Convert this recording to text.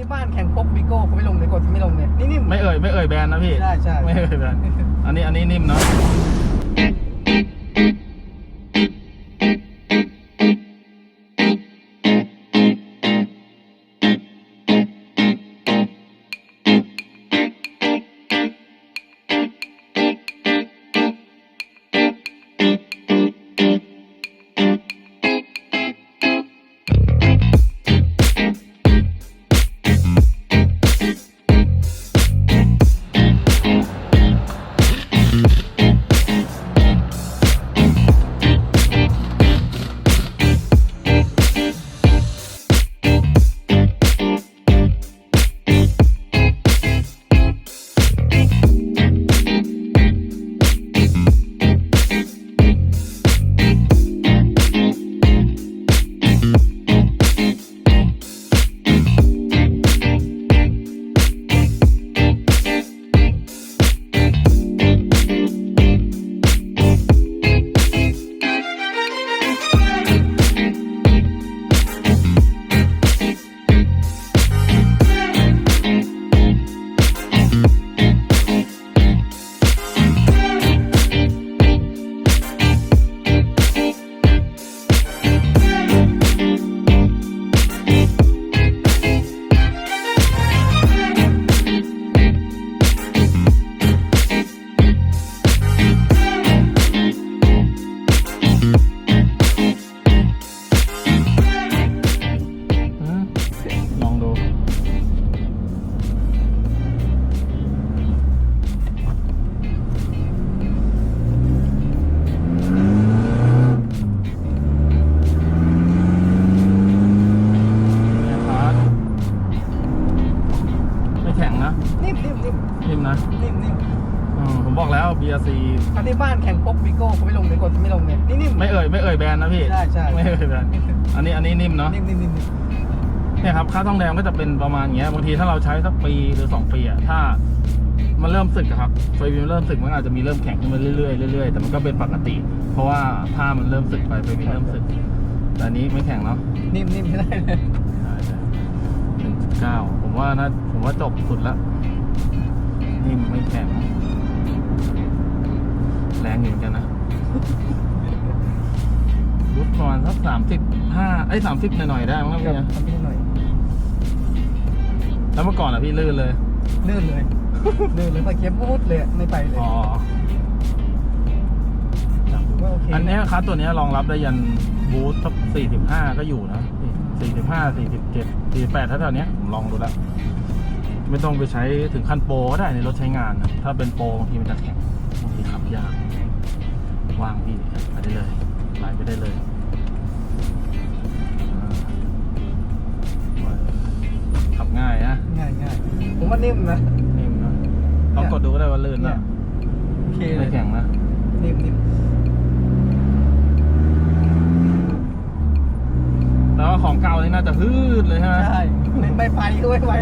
ที่บ้านแข่งป๊กบิโก้เขาไม่ลงเลยกดไม่ลงเนี่ยนี่นิ่มไม่เอ่ยไม่เอ่ยแบรนด์นะพี่ใช่ใช่ไม่เอ่ยแบรนด์อันนี้อันนี้นิ่มเนาะ นิ่มนิ่มนะนิ่มนิ่มอืมผมบอกแล้ว BRC คันที่บ้านแข่งป๊กบิโก้เขาไม่ลงเลยกดไม่ลงเนี่ยนี่นิ่ม ไม่เอ่ยไม่เอ่ยแบรนด์นะพี่ใช่ใช่ ไม่เอ่ยแบรนด์อันนี้อันนี้นิ่มเนาะนิ่มนิ่มนิ่มนิ่มเนี่ยครับค่าทองแดงก็จะเป็นประมาณอย่างเงี้ยบางทีถ้าเราใช้สักปีหรือสองปีอะถ้ามันเริ่มสึกอะครับไฟวินเริ่มสึกมันอาจจะมีเริ่มแข็งขึ้นมาเรื่อยๆเรื่อยๆแต่มันก็เป็นปกติ เพราะว่าผ้ามันเริ่มสึกไปไฟวินเริ่มสึก แต่อันนี้ไม่แข็งเนาะ นิ่มนิ่มไม่ได้เลยหนึ่งเก้าผมว่านะผมว่าจบสุดละ นิ่มไม่แข็งแรงอยู่เหมือนกันนะรุดประมาณสักสามสิบห้าไอ้สามสิบหน่อยๆได้มั้งครับครับเนี่ยทำพี่หน่อยแล้วเมื่อก่อนอะพี่ลื่นเลยลื่นเลยลื่นเลยพอเก็บมุดเลยไม่ไปเลยอ๋อถือว่าโอเคอันเนี้ยคัสตัวเนี้ยรองรับได้ยันบูทสักสี่สิบห้าก็อยู่นะสี่สิบห้าสี่สิบเจ็ดสี่แปดถ้าแถวๆเนี้ยผมลองดูแล้ว ไม่ต้องไปใช้ถึงขั้นโปรก็ได้ในรถใช้งานนะถ้าเป็นโปรบางทีมันจะแข็งบางทีขับยากวางพี่ไปได้เลยไหลไปได้เลยอ่าขับง่ายนะง่ายง่ายผมว่านิ่มนะนิ่มนะลองกดดูก็ได้ว่าลื่นเนี่นะยโอเคเลไม่ยแข็งนะนิ่มนิ่มแล้วก็ของเก่านี่น่าจะฮืดเลยใช่ไหมใช่ไม่ไปก็ไม่ไป